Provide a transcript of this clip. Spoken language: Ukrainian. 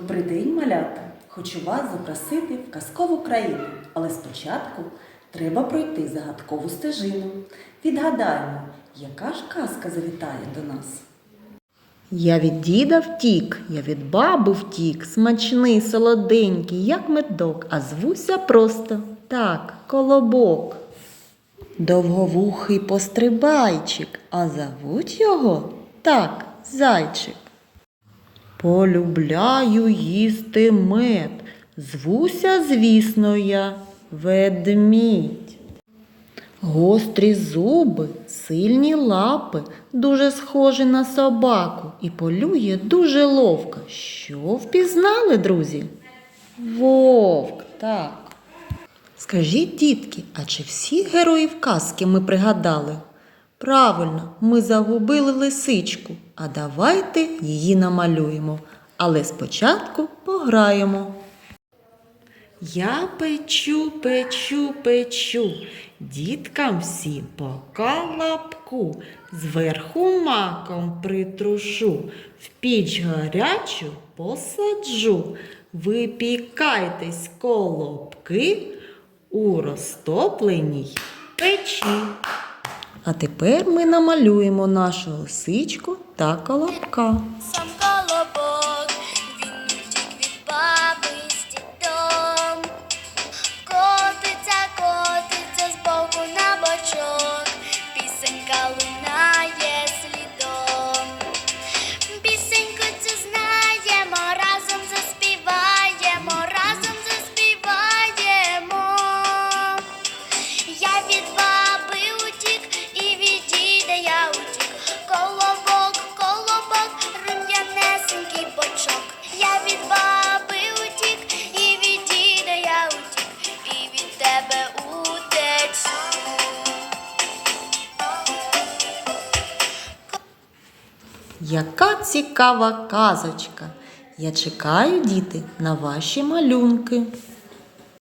Добрий день, малята! Хочу вас запросити в казкову країну, але спочатку треба пройти загадкову стежину. Відгадаємо, яка ж казка завітає до нас. Я від діда втік, я від баби втік, смачний, солоденький, як медок, а звуся просто так, колобок. Довговухий пострибайчик, а зовуть його так, зайчик. Полюбляю їсти мед, звуся, звісно, я ведмідь. Гострі зуби, сильні лапи, дуже схожі на собаку і полює дуже ловко. Що впізнали, друзі? Вовк, так. Скажіть, дітки, а чи всі героїв казки ми пригадали? Правильно, ми загубили лисичку, а давайте її намалюємо. Але спочатку пограємо. Я печу, печу, печу, діткам всім по колобку, зверху маком притрушу, в піч гарячу посаджу. Випікайтесь колобки у розтопленій печі. А тепер ми намалюємо нашу лисичку та колобка. Яка цікава казочка! Я чекаю, діти, на ваші малюнки.